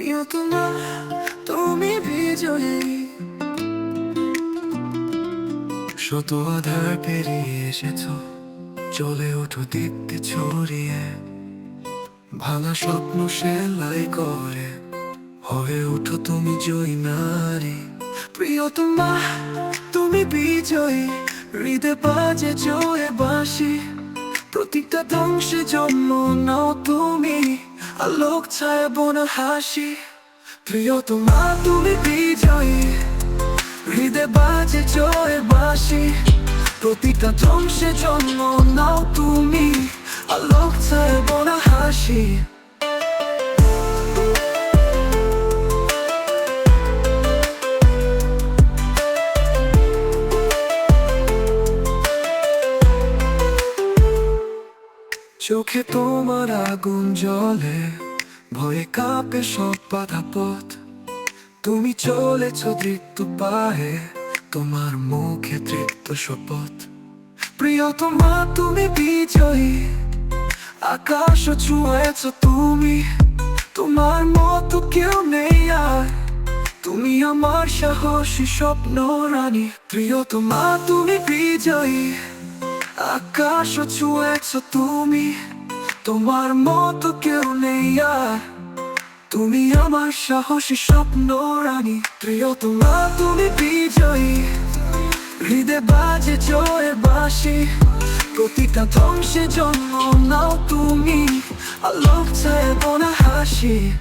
প্রিয়তমা চলে ছড়িয়ে। ভাঙা স্বপ্ন সেলাই করে, হয়ে ওঠো তুমি জয়ী নারী। প্রিয়তমা, তুমি বিজয়ী, হৃদে বাজে জয়ে বাসি প্রতিটা ধ্বংসে জন্ম নাও তুমি আলোক ছায়া বোনা হাসি প্রিয়তমা তুমি বিজয়ী হৃদে বাজে জয়ে বাসি প্রতিটা ধ্বংসে জন্ম নাও তুমি আলোক ছায়া বোনা হাসি চোখে তোমার আগুন জ্বলে, ভয়ে কাঁপে সব বাধা পথ তুমি চলেছ দৃপ্ত পায়ে, তোমার মুখে তৃপ্ত শপথ। প্রিয়তমা তুমি বিজয়ী, আকাশ ছুঁয়েছ তুমি। তোমার মতো কেউ নেই আর, তুমি আমার সাহসী স্বপ্ন রানী প্রিয়তমা তুমি বিজয়ী আকাশ ছুঁয়েছ তুমি, তোমার মতো কেউ নেই আর। তুমি আমার সাহসী স্বপ্ন রানী, প্রিয়তমা তুমি বিজয়ী। হৃদে বাজে জয়ে বাসি প্রতিটা ধ্বংসে জন্ম নাও তুমি। আলোক ছায় বোনা হাসি